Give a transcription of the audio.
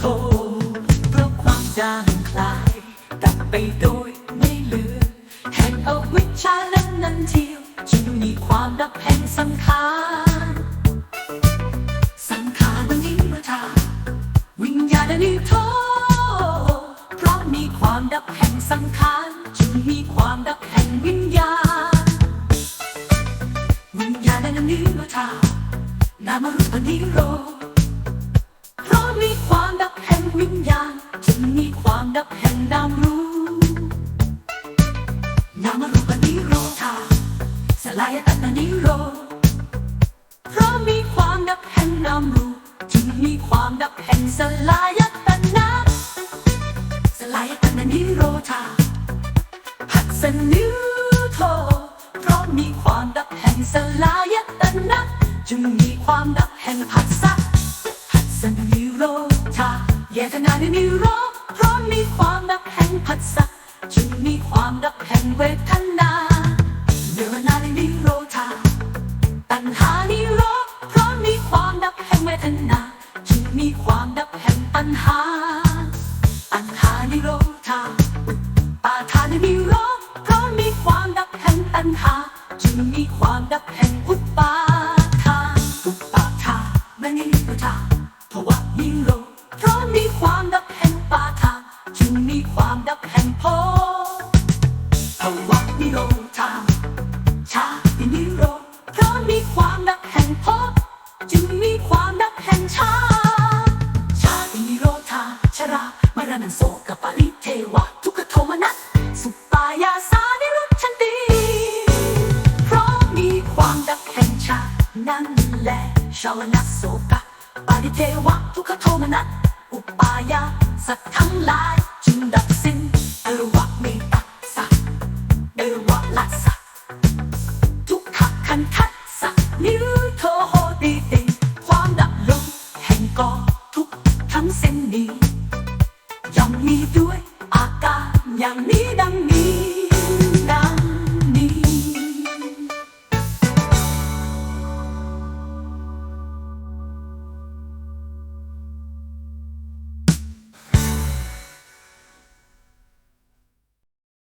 โทเพราะความจางคลายดับไปโดยไม่เหลือ แห่งอวิชชาและนันเทียวจึงมีความดับแห่งสังขารสังขารนิโรธาวิญญาณนิโทเพราะมีความดับแห่งสังขารจึงมีความดับแห่งวิญญาณวิญญาณนั้นนิโรธานามรูปนิโรธ ลายตัณนิโร เพราะมีความดับแห่งนามรูจึงมีความดับแห่งสลายตัณนะสลายตัณนิโรธาหัดสนิโทเพราะมีความดับแห่งสลายตนะจึงมีความดับแห่งผัสสะหัดสนิโรธาเยตนานิโรเพราะมีความดับ ปาทานนิโรธเพราะมีความดับแห่งตัณหาจึงมีความดับแห่งอุปาทานอุปาทานมันิโรธาภวะนิโรธเพราะมีความดับแห่งปาทานจึงมีความดับแห่งภพภวะนิโรธานชาตินิโรธเพราะมีความดับแห่งภพจึงมีความดับแห่งชาชาตินิโรธาชรามรณะโสกปริ ชาวนะโสกปาริเทวะทุกขโทมนัสอุปายาสัตว์ทั้งหลายจึงดับสิ้นเอวะเมตัสสะเอวะลัสสะทุกขคันทัสสะนิวโทโหติติความดับลงแห่งกองทุกขทั้งเส้นนี้ย่อมมีด้วยอาการอย่างนี้ดังนี้